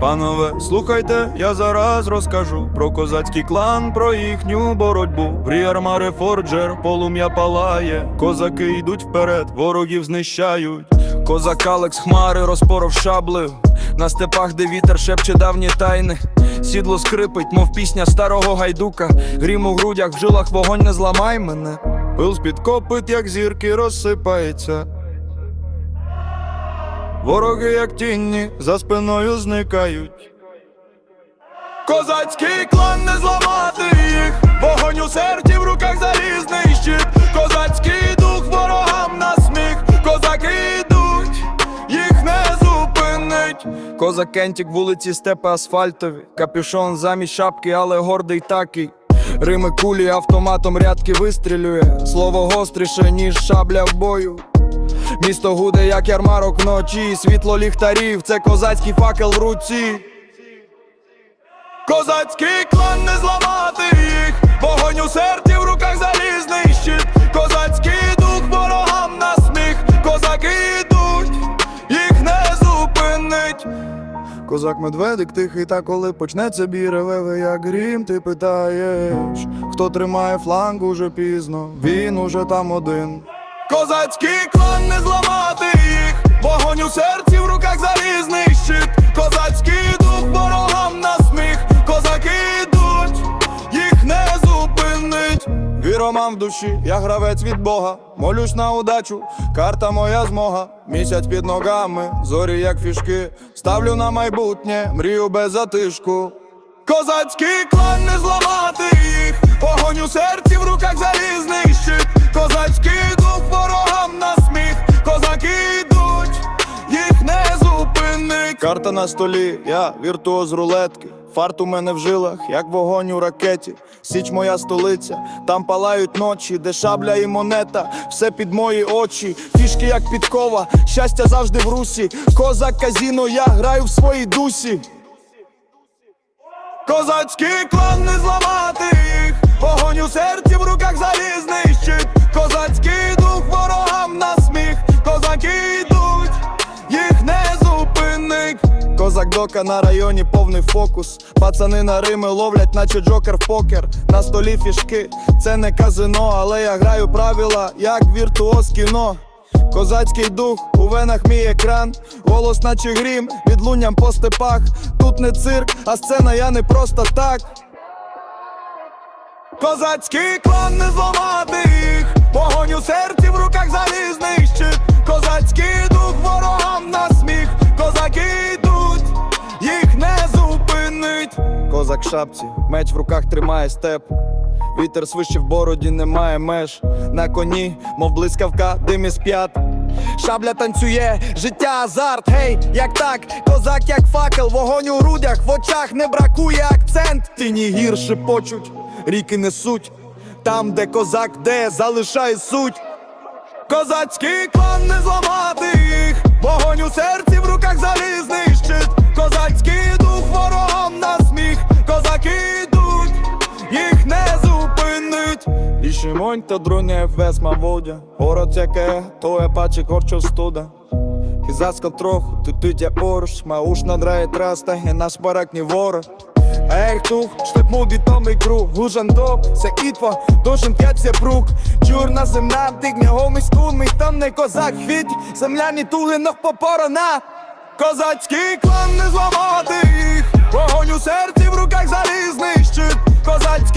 Панове, слухайте, я зараз розкажу про козацький клан, про їхню боротьбу. Пріармари Форджер, полум'я палає, козаки йдуть вперед, ворогів знищають. Козак Алекс хмари розпоров шаблею. На степах, де вітер шепче давні тайни. Сідло скрипить, мов пісня старого гайдука. Грім у грудях, в жилах вогонь не зламай мене. Пил з-під копит, як зірки розсипається. Вороги, як тінні, за спиною зникають. Козацький клан не зламати їх, вогонь у серці в руках залізний щит, козацький дух ворогам на сміх, козаки йдуть, їх не зупинить. Козак Кентік, вулиці степи асфальтові, капюшон замість шапки, але гордий такий. Рими кулі автоматом рядки вистрілює, слово гостріше, ніж шабля в бою. Місто гуде, як ярмарок вночі, світло ліхтарів, це козацький факел в руці. Козацький клан не зламати їх, вогонь у серці в руках залізний щит, козацький дух ворогам на сміх, козаки йдуть, їх не зупинить. Козак медведик тихий, та коли почнеться бій ревеве, як грім, ти питаєш, хто тримає фланг уже пізно, він уже там один. Козацький клан не зламати їх, вогонь у серці в руках залізний щит, козацький дух ворогам на сміх, козаки йдуть, їх не зупинить. Віромам в душі, я гравець від Бога, молюсь на удачу, карта моя змога, місяць під ногами, зорі як фішки, ставлю на майбутнє, мрію без затишку. Козацький клан не зламати їх, вогонь у серці Карта на столі, я віртуоз рулетки. Фарт у мене в жилах, як вогонь у ракеті. Січ моя столиця, там палають ночі, де шабля і монета, все під мої очі, фішки як підкова, щастя завжди в русі. Козак казіно, я граю в своїй дусі. Козацький клан не зламати їх, вогонь у серці в руках залізний щит, козацький дух ворогам дока на районі повний фокус. Пацани на Рими ловлять, наче джокер в покер. На столі фішки, це не казино, але я граю правила, як віртуоз кіно. Козацький дух, у венах мій екран, голос наче грім, відлунням по степах. Тут не цирк, а сцена я не просто так. Козацький клан не зламати їх, вогонь у серці в руках залізний щит, козацький дух ворогам на сміх, козаки Козак шапці, меч в руках тримає степ. Вітер свище в бороді, немає меж. На коні, мов блискавка, дим із п'ят. Шабля танцює, життя азарт, гей, як так, козак, як факел, вогонь у грудях, в очах не бракує акцент. Тіні гір шепочуть, ріки несуть. Там, де козак, де залишає суть. Козацький клан не зламати їх, вогонь у серці в руках залізний щит, козацький І Шимонь та друня весма водя, город яке, то я паче горчо студа. І заскал троху, тут тютя поруч, мауш надрає траста, і наш барак не ворог. Ех тух, штип му відомий круг. Гужан доб, це ітво, дошен п'яться брук Чорна земля, дигне гомий скул, мій там не козак хвіть Земляні туги ног попорона Козацький клан не зламати їх. Вогонь у серці в руках залізний щит. Козацький